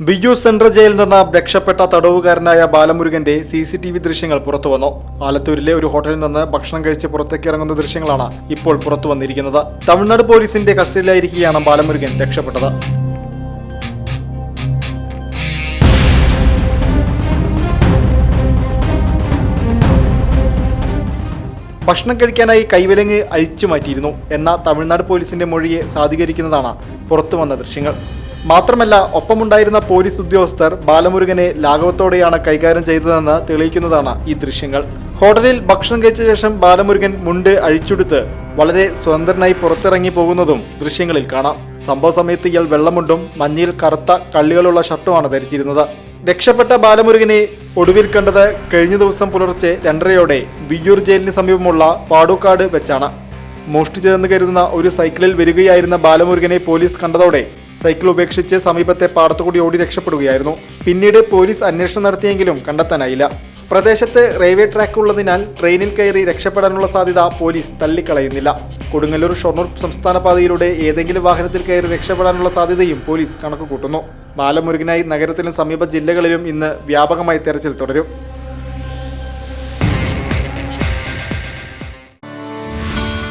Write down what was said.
Biju central ജയിലിൽ നിന്ന് രക്ഷപ്പെട്ട തടവുകാരനായ ബാലമുരുകന്റെ സി സി ടി വി ദൃശ്യങ്ങൾ പുറത്തുവന്നു ആലത്തൂരിലെ ഒരു ഹോട്ടലിൽ നിന്ന് ഭക്ഷണം കഴിച്ച് പുറത്തേക്ക് ഇറങ്ങുന്ന ദൃശ്യങ്ങളാണ് ഇപ്പോൾ പുറത്തു വന്നിരിക്കുന്നത്. തമിഴ്നാട് പോലീസിന്റെ കസ്റ്റഡിയിലായിരിക്കുകയാണ് ബാലമുരുകൻ രക്ഷപ്പെട്ടത്. ഭക്ഷണം കഴിക്കാനായി കൈവിലങ്ങ് അഴിച്ചു മാറ്റിയിരുന്നു എന്ന തമിഴ്നാട് പോലീസിന്റെ മൊഴിയെ സാധൂകരിക്കുന്നതാണ് പുറത്തു വന്ന ദൃശ്യങ്ങൾ. മാത്രമല്ല ഒപ്പമുണ്ടായിരുന്ന പോലീസ് ഉദ്യോഗസ്ഥർ ബാലമുരുകനെ ലാഘവത്തോടെയാണ് കൈകാര്യം ചെയ്തതെന്ന് തെളിയിക്കുന്നതാണ് ഈ ദൃശ്യങ്ങൾ. ഹോട്ടലിൽ ഭക്ഷണം കഴിച്ച ശേഷം ബാലമുരുകൻ മുണ്ട് അഴിച്ചെടുത്ത് വളരെ സ്വതന്ത്രനായി പുറത്തിറങ്ങി പോകുന്നതും ദൃശ്യങ്ങളിൽ കാണാം. സംഭവ സമയത്ത് ഇയാൾ വെള്ളമുണ്ടും മഞ്ഞയിൽ കറുത്ത കള്ളികളുള്ള ഷർട്ടുമാണ് ധരിച്ചിരുന്നത്. രക്ഷപ്പെട്ട ബാലമുരുകനെ ഒടുവിൽ കണ്ടത് കഴിഞ്ഞ ദിവസം പുലർച്ചെ രണ്ടരയോടെ വിയ്യൂർ ജയിലിന് സമീപമുള്ള പാടൂക്കാട് വെച്ചാണ്. മോഷ്ടിച്ചതെന്ന് കരുതുന്ന ഒരു സൈക്കിളിൽ വരികയായിരുന്ന ബാലമുരുകനെ പോലീസ് കണ്ടതോടെ സൈക്കിൾ ഉപേക്ഷിച്ച് സമീപത്തെ പാടത്തുകൂടി ഓടി രക്ഷപ്പെടുകയായിരുന്നു. പിന്നീട് പോലീസ് അന്വേഷണം നടത്തിയെങ്കിലും കണ്ടെത്താനായില്ല. പ്രദേശത്ത് റെയിൽവേ ട്രാക്ക് ഉള്ളതിനാൽ ട്രെയിനിൽ കയറി രക്ഷപ്പെടാനുള്ള സാധ്യത പോലീസ് തള്ളിക്കളയുന്നില്ല. കൊടുങ്ങല്ലൂർ ഷൊർണൂർ സംസ്ഥാന പാതയിലൂടെ ഏതെങ്കിലും വാഹനത്തിൽ കയറി രക്ഷപ്പെടാനുള്ള സാധ്യതയും പോലീസ് കണക്കുകൂട്ടുന്നു. ബാലമുരുകനായി നഗരത്തിലും സമീപ ജില്ലകളിലും ഇന്ന് വ്യാപകമായി തെരച്ചിൽ തുടരും.